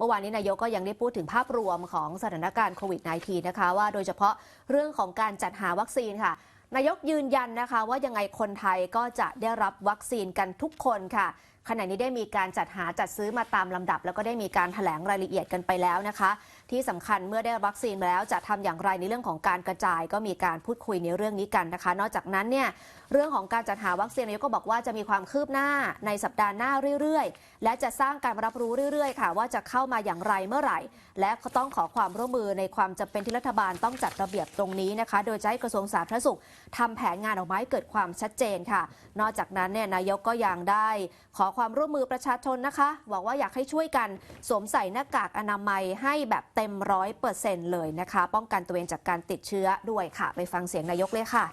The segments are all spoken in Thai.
เมื่อวานนี้นายกก็ยังได้พูดถึงภาพรวมของสถานการณ์โควิด -19 นะคะ ว่าโดยเฉพาะเรื่องของการจัดหาวัคซีนค่ะ นายกยืนยันนะคะ ว่ายังไงคนไทยก็จะได้รับวัคซีนกันทุกคนค่ะขณะนี้ได้มีการจัดหาจัดซื้อมาตามลำดับ แล้วก็ได้มีการถแถลงรายละเอียดกันไปแล้วนะคะ ที่สำคัญเมื่อได้วัคซีนมาแล้วจะทำอย่างไรในเรื่องของการกระจาย ก็มีการพูดคุยในเรื่องนี้กันนะคะ นอกจากนั้นเนี่ยเรื่องของการจัดหาวัคซีนนายกก็บอกว่าจะมีความคืบหน้าในสัปดาห์หน้าเรื่อยๆ และจะสร้างการรับรู้เรื่อยๆ ค่ะ ว่าจะเข้ามาอย่างไรเมื่อไหร่ และก็ต้องขอความร่วมมือในความจำเป็นที่รัฐบาลต้องจัดระเบียบตรงนี้นะคะ โดยจะให้กระทรวงสาธารณสุขทำแผนงานออกมาให้เกิดความชัดเจนค่ะ นอกจากนั้นเนี่ยนายกก็ยังได้ขอความร่วมมือประชาชนนะคะบอกว่าอยากให้ช่วยกันสวมใส่หน้ากากอนามัยให้แบบเต็มร้อยเปอร์เซ็นต์เลยนะคะ ป้องกันตัวเองจากการติดเชื้อด้วยค่ะ ไปฟังเสียงนายกเลยค่ะ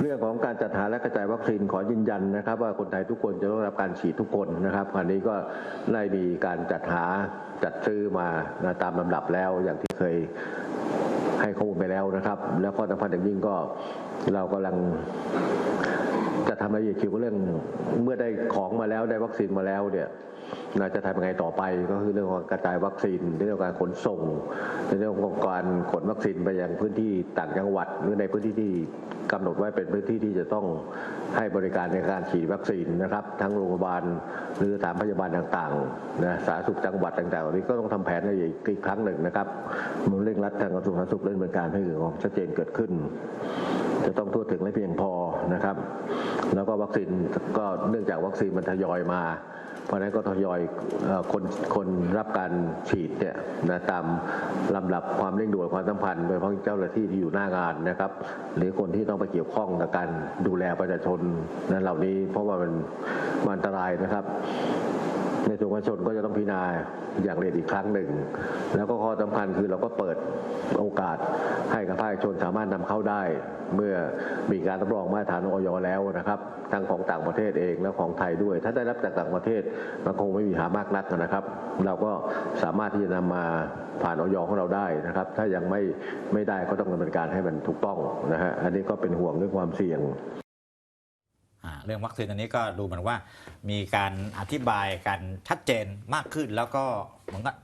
เรื่องของการจัดหาและกระจายวัคซีนขอยืนยันนะครับ ว่าคนไทยทุกคนจะต้องรับการฉีดทุกคนนะครับคราวนี้ก็ได้มีการจัดหาจัดซื้อมาตามลำดับแล้วอย่างที่เคยให้ข้อมูลไปแล้วนะครับ แล้วก็สำคัญอย่างยิ่งก็เรากำลัง จะทำอะเอียดเกี่ยวกับเรื่องเมื่อได้ของมาแล้วได้วัคซีนมาแล้วเนี่ยเราจะทำยังไงต่อไปก็คือเรื่องของกระจายวัคซีนเรื่องของการขนส่งเรื่องของการขนวัคซีนไปยังพื้นที่ต่างจังหวัดหรือในพื้นที่ที่กำหนดไว้เป็นพื้นที่ที่จะต้องให้บริการในการฉีดวัคซีนนะครับ ทั้งโรงพยาบาลหรือสถานพยาบาลต่างๆนะสาธารณสุขจังหวัดต่างๆเหล่านี้ก็ต้องทำแผนในอีกครั้งหนึ่งนะครับมันเร่งรัดทางกระทรวงสาธารณสุขเร่งดำเนินการให้เกิดความชัดเจนเกิดขึ้น จะต้องทั่วถึงและเพียงพอนะครับ แล้วก็วัคซีนก็เนื่องจากวัคซีนมันทยอยมา เพราะนั้นก็ทยอยคนคนรับการฉีดเนี่ยนะตามลำดับความเร่งด่วนความสัมพันธ์โดยเฉพาะเจ้าหน้าที่ที่อยู่หน้างานนะครับ หรือคนที่ต้องไปเกี่ยวข้องกับการดูแลประชาชนนั้นเหล่านี้เพราะว่ามันมันอันตรายนะครับ ส่วนประชาชนก็จะต้องพิจารณาอย่างละเอียดอีกครั้งหนึ่ง แล้วก็ข้อสำคัญคือเราก็เปิดโอกาสให้กับภาคชนสามารถนำเข้าได้ เมื่อมีการรับรองมาตรฐานออยแล้วนะครับ ทั้งของต่างประเทศเองและของไทยด้วย ถ้าได้รับจากต่างประเทศมันคงไม่มีหามากนักนะครับ เราก็สามารถที่จะนำมาผ่านออยของเราได้นะครับ ถ้ายังไม่ไม่ได้ก็ต้องดำเนินการให้มันถูกต้องนะฮะอันนี้ก็เป็นห่วงเรื่องความเสี่ยง เรื่องวัคซีนอันนี้ก็ดูเหมือนว่ามีการอธิบายกันชัดเจนมากขึ้นแล้วก็เหมือนกับ